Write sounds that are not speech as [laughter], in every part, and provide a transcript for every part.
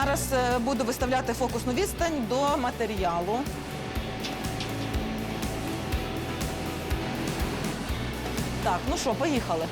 Зараз е, буду виставляти фокусну відстань до матеріалу. Так, ну що, поїхали.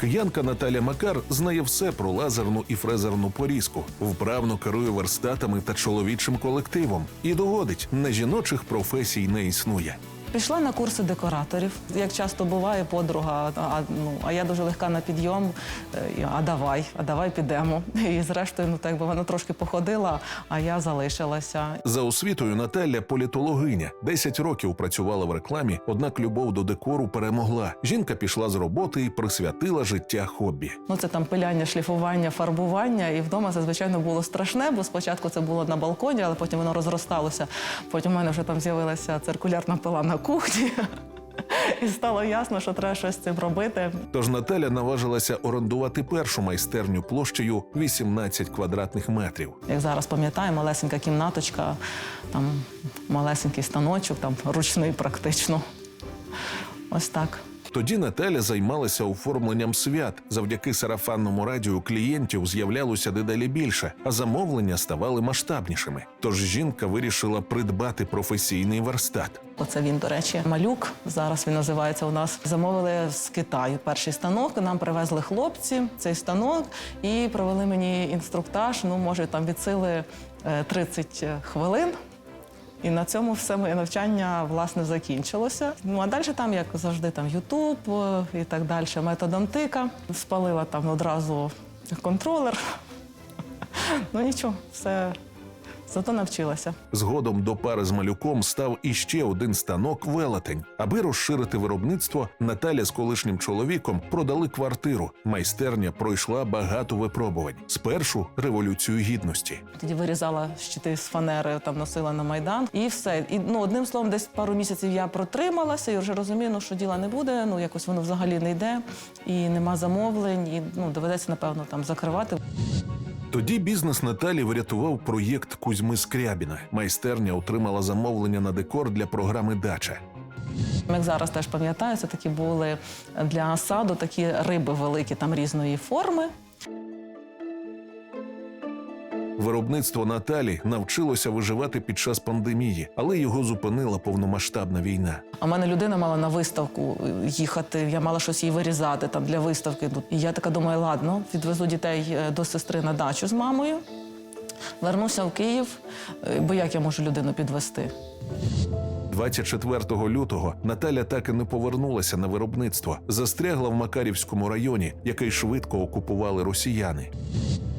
Киянка Наталя Макар знає все про лазерну і фрезерну порізку, вправно керує верстатами та чоловічим колективом і доводить, на жіночих професій не існує. Пішла на курси декораторів. Як часто буває, подруга, а, ну, а я дуже легка на підйом. е, А давай, а давай підемо. [laughs] І зрештою, ну так би вона трошки походила, а я залишилася. За освітою Наталя політологиня. 10 років працювала в рекламі, однак любов до декору перемогла. Жінка пішла з роботи і присвятила життя хобі. Ну це там пиляння, шліфування, фарбування. І вдома це звичайно було страшне, бо спочатку це було на балконі, але потім воно розросталося. Потім у мене вже там з'явилася циркулярна пила на кухні. [laughs] І стало ясно, що треба щось з цим робити. Тож Наталя наважилася орендувати першу майстерню площею 18 квадратних метрів. Як зараз пам'ятаю, малесенька кімнаточка, там малесенький станочок, там ручний практично. Ось так. Тоді Наталя займалася оформленням свят. Завдяки сарафанному радіо клієнтів з'являлося дедалі більше, а замовлення ставали масштабнішими. Тож жінка вирішила придбати професійний верстат. Оце він, до речі, малюк. Зараз він називається у нас. Замовили з Китаю перший станок. Нам привезли хлопці цей станок і провели мені інструктаж. Ну, може, там від сили е, 30 хвилин. І на цьому все моє навчання власне закінчилося. Ну а далі там, як завжди, там Ютуб е, і так далі, методом тика. Спалила там одразу контролер. [laughs] Ну нічого, все зато навчилася. Згодом до пари з малюком став іще один станок велетень. Аби розширити виробництво, Наталя з колишнім чоловіком продали квартиру. Майстерня пройшла багато випробувань. Спершу революцію гідності. Тоді вирізала щити з фанери, там носила на майдан, і все. І ну одним словом, десь пару місяців я протрималася і вже розумію, ну, що діла не буде. Ну якось воно взагалі не йде, і нема замовлень, і ну доведеться напевно там закривати. Тоді бізнес Наталі врятував проєкт Кузьми Скрябіна. Майстерня отримала замовлення на декор для програми Дача. Як зараз теж пам'ятаю, це такі були для саду такі риби великі, там різної форми. Виробництво Наталі навчилося виживати під час пандемії, але його зупинила повномасштабна війна. А в мене людина мала на виставку їхати. Я мала щось їй вирізати там для виставки. І я така думаю, ладно, відвезу дітей е, до сестри на дачу з мамою. Вернуся в Київ, е, бо як я можу людину підвести? 24 лютого Наталя так і не повернулася на виробництво, застрягла в Макарівському районі, який швидко окупували росіяни.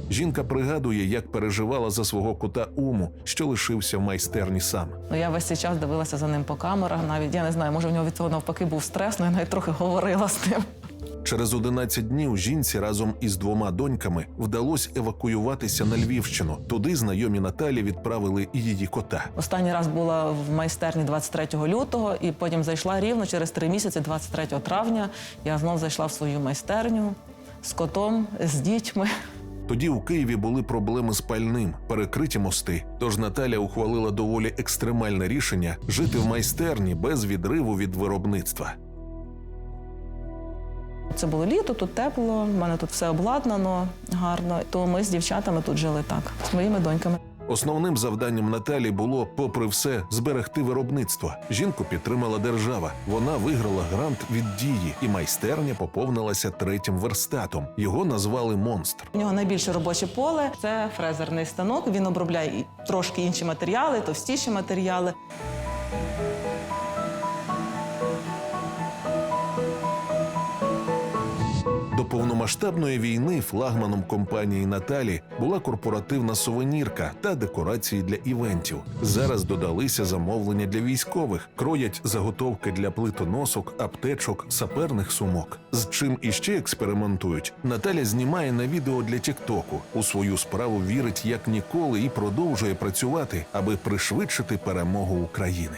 Жінка пригадує, як переживала за свого кота Уму, що лишився в майстерні сам. Ну, я весь цей час дивилася за ним по камерах. Навіть я не знаю, може в нього від цього навпаки був стрес, ну я навіть трохи говорила з ним. Через 11 днів жінці разом із двома доньками вдалося евакуюватися на Львівщину. Туди знайомі Наталі відправили і її кота. Останній раз була в майстерні 23 лютого, і потім зайшла рівно через три місяці, 23 травня. Я знов зайшла в свою майстерню з котом, з дітьми. Тоді у Києві були проблеми з пальним, перекриті мости. Тож Наталя ухвалила доволі екстремальне рішення жити в майстерні без відриву від виробництва. Це було літо, тут тепло, в мене тут все обладнано гарно. То ми з дівчатами тут жили так, з моїми доньками. Основним завданням Наталі було, попри все, зберегти виробництво. Жінку підтримала держава. Вона виграла грант від дії, і майстерня поповнилася третім верстатом. Його назвали монстр. У нього найбільше робоче поле це фрезерний станок. Він обробляє трошки інші матеріали, товстіші матеріали. До повномасштабної війни флагманом компанії Наталі була корпоративна сувенірка та декорації для івентів. Зараз додалися замовлення для військових, кроять заготовки для плитоносок, аптечок, саперних сумок. З чим іще експериментують, Наталя знімає на відео для Тіктоку. У свою справу вірить як ніколи і продовжує працювати, аби пришвидшити перемогу України.